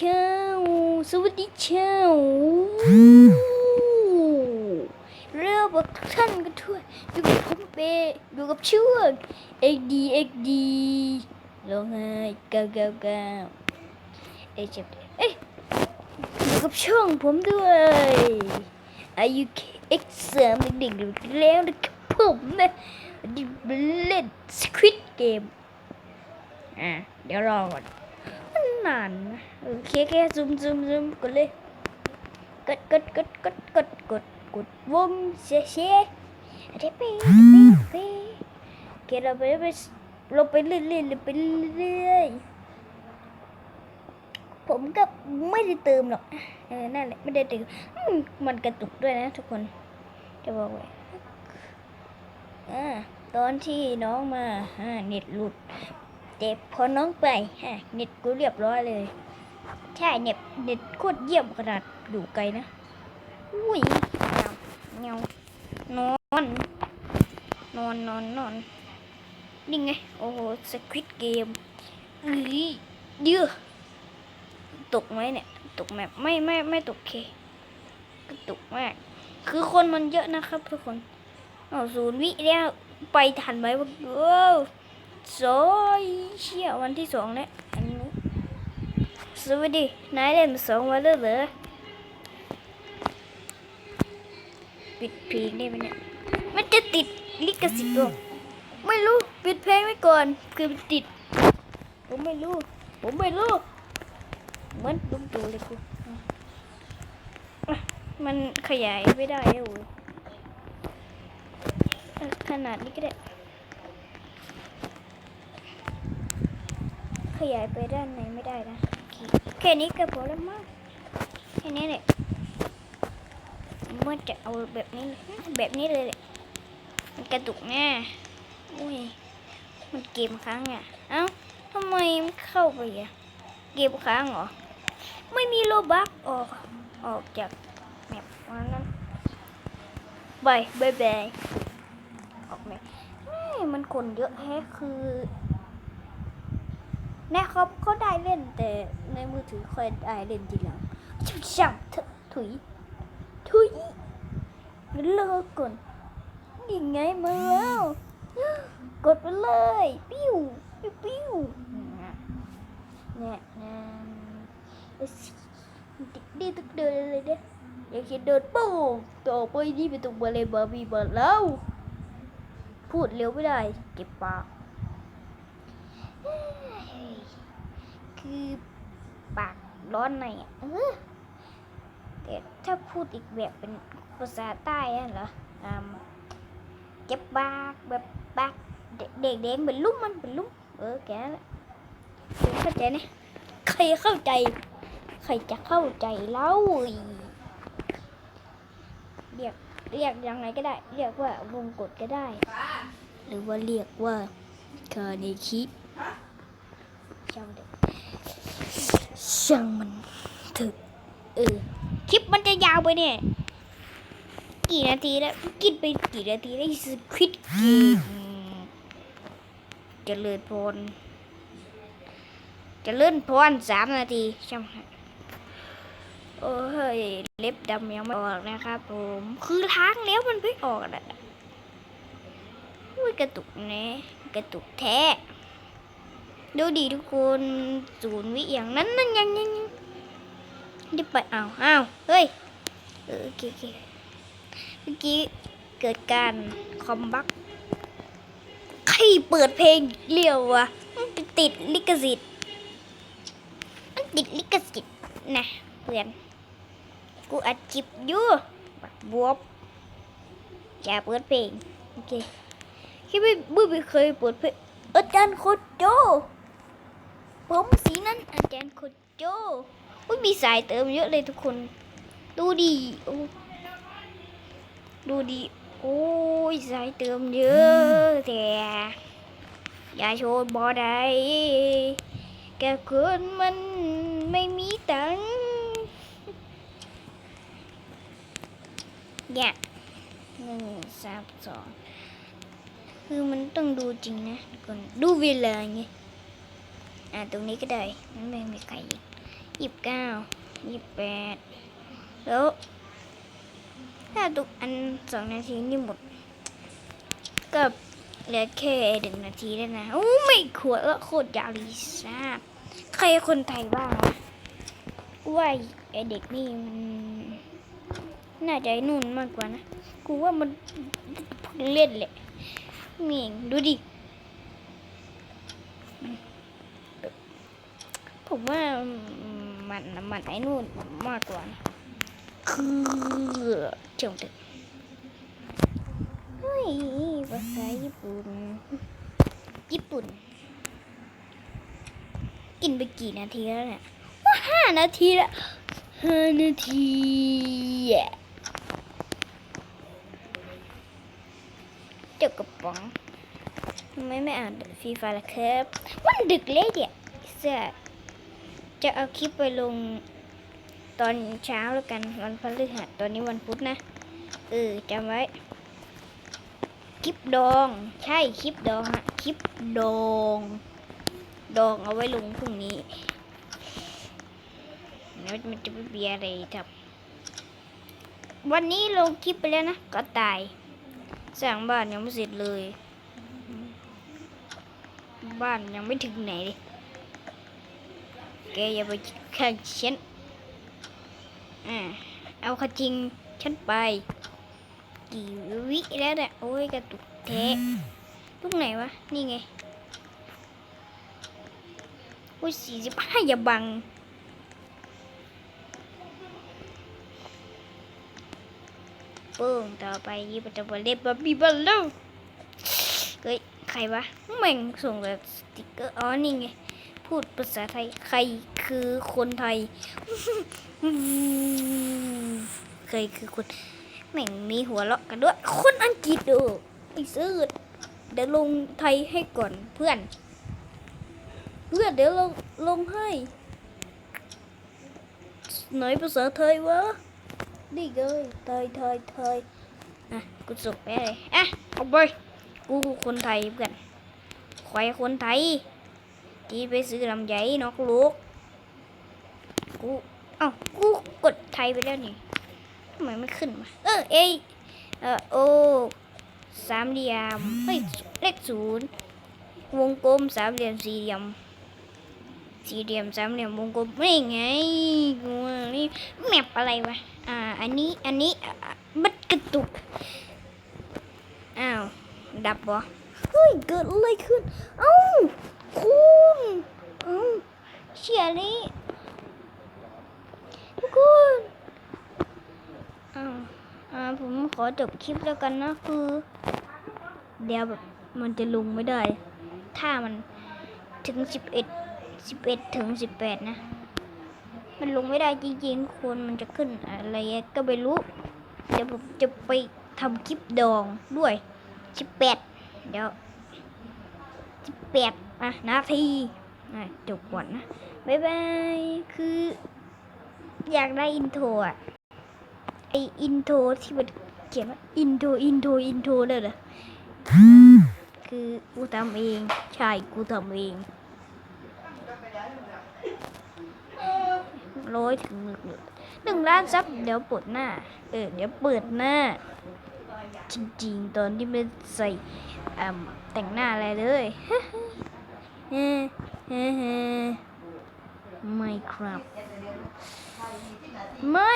เช้า สวัสดีเช้าเรียกว่าทุกท่านกันทั่วอยู่กับผมเปอยู่กับช่วง XD XD ร้องไห้เก้าเก้าเก้าเอ้ยเจ็บเอ้ยอยู่กับช่องผมด้วยอายุ X สามเด็กๆแล้วนะครับผมนะดิเล่น Squid Game อะเดี๋ยวรอก่อนมั นานนะโอเคแค่ซูมซูมซูมกดเลยกดกดกดกดกดกดกดวงเสียเสียเดไปไปเดไปโอเคเราไปไปเราไปเรื่อยเรื่อยไปเรื่อยผมก็ไม่ได้เติมหรอกเออนั่นแหละไม่ได้เติมมมันกระตุกด้วยนะทุกคนจะบอกไว้อ่าตอนที่น้องมาอ่าเน็ตหลุด แต่พอน้องไปฮะเน็ตกูเรียบร้อยเลย ใช่เน็ตเน็ตโคตรเยี่ยมขนาดอยู่ไกลนะอุ้ยเงาเงานอน นอนนอนนอนนี่ไง โอ้โหสควิตเกมเอ้ยเดือตกไหมเนี่ย ตกแบบไม่ไม่ไม่ตกเคก็ตกมาก คือคนมันเยอะนะครับทุกคนเอาศูนย์วิแล้วไปทันไหมวะเอ้า สอยเชี่ยวันที่สองแล้วอันนี้สวัสดีนายเล่นสองวันแล้วเหรอปิดเพลงได้ไหมเนี่ยมันจะติดลิขสิทธิ์หรอไม่รู้ปิดเพลงไว้ก่อนคือมันติด ผมไม่รู้ ผมไม่รู้ เหมือนลุงตู่เลยกูมันขยายไม่ได้แล้วเว้ยอะขนาดนี้ก็ได้ ขยายไปด้านในไม่ได้นะแค่นี้ก็พอแล้วมั้งแค่นี้แหละว่าจะเอาแบบนี้เลยแบบนี้เลยแหละมันกระตุกแน่อุ้ยมันเกมค้างอะเอ้าทำไมมันเข้าไปอะเกมค้างเหรอไม่มีโลบักออกออกจากแมปวันนั้นบายบายบายออกไหมเฮ้มันคนเยอะแฮะคือ นะครับเขาได้เล่นแต่ในมือถือค่อยได้เล่นทีหลังช่างช่างถุย ถุยเลิกก่อนยังไงมาแล้วกดไปเลย ปิ้ว ปิ้วปิ้วเนี่ยนี่ยดีตึกเดินเลยเด้อยากจะเดินโป้งต่อไปนี่ไปตรงบาเลบาร์บี้บาร์แล้ว พูดเร็วไม่ได้ เก็บปาก คือปากร้อนในอะเออแต่ถ้าพูดอีกแบบเป็นภาษาใต้อะเหรออ่าเจ็บปากแบบปากเด็กๆเป็นลุ่มมันเป็นลุ่มเออแกนั่นแหละเข้าใจนะใครเข้าใจ ใครจะเข้าใจเล่าเรียกเรียกยังไงก็ได้ เรียกว่าวงกดก็ได้ หรือว่าเรียกว่าคาเนคิ ช่างเช่างมันถอะเออคลิปมันจะยาวไปเนี่ย กี่นาทีแล้วกินไปกี่นาทีแล้วสควิดเกมจะเลิศพรจะเลื่อนพรสามนาทีใช่ไหมโอ้ยเล็บดำยังไม่ออกนะครับผมคือล้างแล้วมันไม่ออกอะอุ้ยกระตุกน่กระตุกแท้ ดูดีทุกคนศูนย์วิอย่างนั้นนั่นยังยังยังได้ไปอ้าวอ้าวเฮ้ยเออโอเคโอเคเมื่อกี้เกิดการคอมบักใครเปิดเพลงเรียววะมันติดลิขสิทธิ์มันติดลิขสิทธิ์นะเพื่อนกูอัดจิบอยู่บักบวบอย่าเปิดเพลงโอเคคิดไม่ไม่เคยเปิดเพลงอาจารย์โคตรโจ ผมสีนั้นอาจารย์โคดโจอุ้ยมีสายเติมเยอะเลยทุกคน ดูดีโอ้ดูดีโอ้ยสายเติมเยอะแต่อย่าโชว์บอได้แกคนมันไม่มีตังเนี่ยหนึ่งสามสองคือมันต้องดูจริงนะทุกคนดูเวลาไง อ่าตรงนี้ก็ได้มันไม่มีใครยี่สิบเก้ายี่สิบแปดแล้วถ้าทุกอันสองนาทีนี่หมดก็เหลือแค่หนึ่งนาทีแล้วนะโอ้ไม่ขวดละโคตรยาวลยทราบใครคนไทยบ้างวะกูว่าไอเด็กนี่มันน่าจะนุ่นมากกว่านะ กูว่ามันเพิ่งเล่นแหละเมียงดูดิ ผมว่ามันมันไอ้นู่นมากกว่านะคือจงตึกเฮ้ยภาษาญี่ปุ่น ญี่ปุ่น กินไปกี่นาทีแล้วเนี่ยว่าห้านาทีล้วห้านาทีเจ้ากระป๋องทำไมไม่อ่านฟรีไฟล่ะครับ มันดึกเลยเดี๋ยวเสือ จะเอาคลิปไปลงตอนเช้าแล้วกันวันพฤหัสตอนนี้วันพุธนะ เออจำไว้ คลิปดอง ใช่คลิปดองฮะคลิปดอง ดองเอาไว้ลงพรุ่งนี้แล้วมันจะไม่มียอะไรทำวันนี้ลงคลิปไปแล้วนะ ก็ตายสร้างบ้านยังไม่เสร็จเลย บ้านยังไม่ถึงไหนเลย กอย่าไปแข่งฉันอ่าเอาขจริงฉันไป กี่วิแล้วเนี่ยโอ้ยกระตุกแทะลูกไหนวะ นี่ไงโอ้ยสี่สิบห้าอย่าบังปึ้งต่อไปยี่ปัจจุบันเล็บบะบีบัลลูเฮ้ย ใครวะแม่งส่งแบบสติกเกอร์ อ๋อ นี่ไง พูดภาษาไทย ใครคือคนไทย ใครคือคนแม่งมีหัวเราะกันด้วย คนอังกฤษเออไอ้ซื้อเดี๋ยวลงไทยให้ก่อนเพื่อน เพื่อนเดี๋ยวลงลงให้ไหนภาษาไทยวะนี่เลยไทยไทยไทยอะกูส่งไปเลยอะเอาไปกูคนไทยเพื่อนใครคนไทย ที่ไปซื้อลำไยนอกลูก กูเอ้ากูกดไทยไปแล้วนี่ทำไมไม่ขึ้นมา เออเอยเออโอสามเหลี่ยมเฮ้ยเลขศูนย์วงกลมสามเหลี่ยมสี่เหลี่ยมสี่เหลี่ยมสามเหลี่ยมวงกลมไม่ไงกูนี่แมปอะไรวะอ่าอันนี้อันนี้บัดกระตุกอ้าวดับบ่เฮ้ยเกิดอะไรขึ้นเอ้า คุณเอ้าเชียร์นี่ทุกคนอ้าวอ่าผมขอ จบคลิปแล้วกันนะคือ เดี๋ยวแบบมันจะลงไม่ได้ ถ้ามันถึงสิบเอ็ดสิบเอ็ดถึงสิบแปดนะ มันลงไม่ได้จริงๆทุกคนมันจะขึ้นอะไรก็ไม่รู้ เดี๋ยวผมจะไปทำคลิปดองด้วยสิบแปดเดี๋ยวสิบแปดอะนาทีอะจบก่อนนะบ๊ายบาย คือ อยากได้อินโทรอะ ไออินโทรที่มัน เขียนว่าอินโทรอินโทรอินโทรเลยเหรอคือกูทำเอง ใช่ กูทำเองร้อยถึงหนึ่งหนึ่งล้านซับเดี๋ยวเปิดหน้า เออ เดี๋ยวเปิดหน้า จริงๆ ตอนที่ไม่ใส่แต่งหน้าอะไรเลยฮ้เฮ้เฮ้ไม่ครับไม่